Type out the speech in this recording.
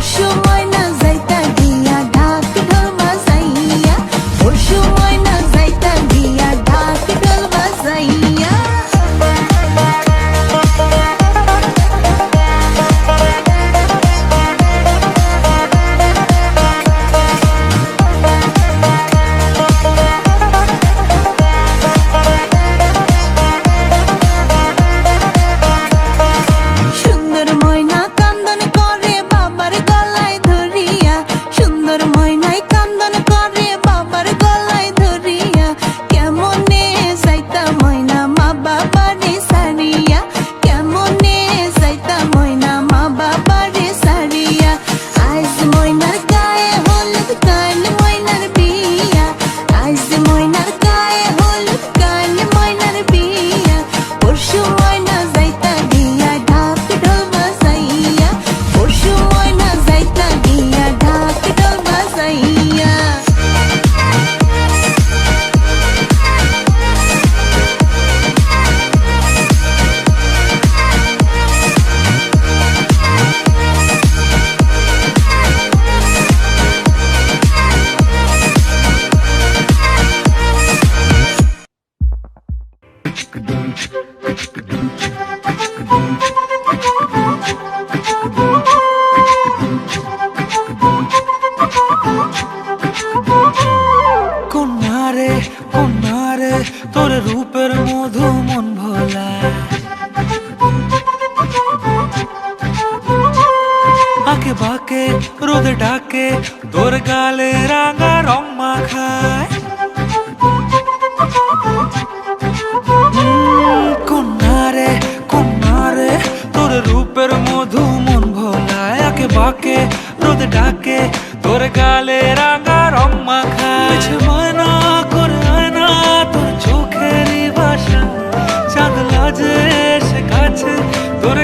修。ডাকে, রোদ ডাকে, তোর গালে রাঙা রং মাখা। মানা করে না তোর চোখের বাসা চাঁদ লাজে সে কাছে, তোর